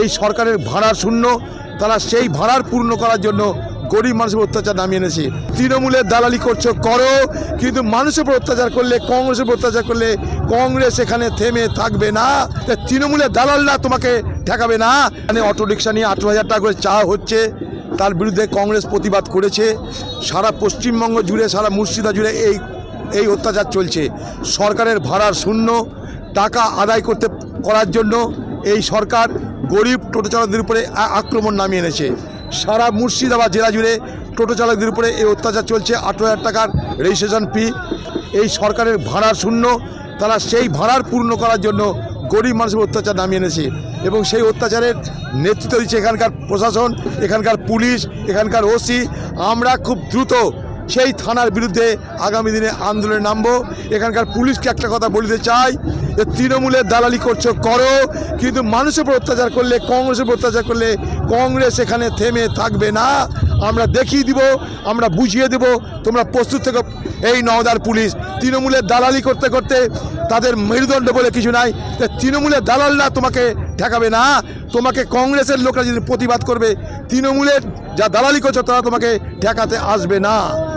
এই সরকারের ভাড়া শূন্য, তারা সেই ভাড়ার পূর্ণ করার জন্য গরিব মানুষের অত্যাচার নামিয়ে এনেছে। তৃণমূলের দালালি করছ, করো, কিন্তু মানুষের উপর অত্যাচার করলে, কংগ্রেসের উপর অত্যাচার করলে কংগ্রেস এখানে থেমে থাকবে না। তৃণমূলের দালালরা তোমাকে ঠেকাবে না। মানে অটো রিক্সা নিয়ে আঠেরো হাজার টাকা করে চা হচ্ছে, তার বিরুদ্ধে কংগ্রেস প্রতিবাদ করেছে। সারা পশ্চিমবঙ্গ জুড়ে, সারা মুর্শিদা জুড়ে এই এই অত্যাচার চলছে। সরকারের ভাড়ার শূন্য, টাকা আদায় করতে, করার জন্য এই সরকার গরিব টোটো চালকদের উপরে আক্রমণ নামিয়ে এনেছে। সারা মুর্শিদাবাদ জেলা জুড়ে টোটো চালকদের উপরে এই অত্যাচার চলছে। আঠেরো হাজার টাকার রেজিস্ট্রেশন ফি এই সরকারের ভাড়ার শূন্য। তারা সেই ভাড়ার পূর্ণ করার জন্য গরিব মানুষের অত্যাচার নামিয়ে এনেছে এবং সেই অত্যাচারের নেতৃত্ব দিচ্ছে এখানকার প্রশাসন, এখানকার পুলিশ, এখানকার ওসি। আমরা খুব দ্রুত সেই থানার বিরুদ্ধে আগামী দিনে আন্দোলনে নামবো। এখানকার পুলিশকে একটা কথা বলিতে চাই যে, তৃণমূলের দালালি করছ, করো। কিন্তু মানুষের উপর অত্যাচার করলে, কংগ্রেসের উপর অত্যাচার করলে কংগ্রেস এখানে থেমে থাকবে না। আমরা দেখিয়ে দিব, আমরা বুঝিয়ে দেব। তোমরা প্রস্তুত থেকে। এই নওদার পুলিশ, তৃণমূলের দালালি করতে করতে তাদের মেরুদণ্ড বলে কিছু নাই। তৃণমূলের দালালরা তোমাকে ঠেকাবে না। তোমাকে কংগ্রেসের লোকরা যদি প্রতিবাদ করবে, তৃণমূলের যা দালালি করছ, তারা তোমাকে ঠেকাতে আসবে না।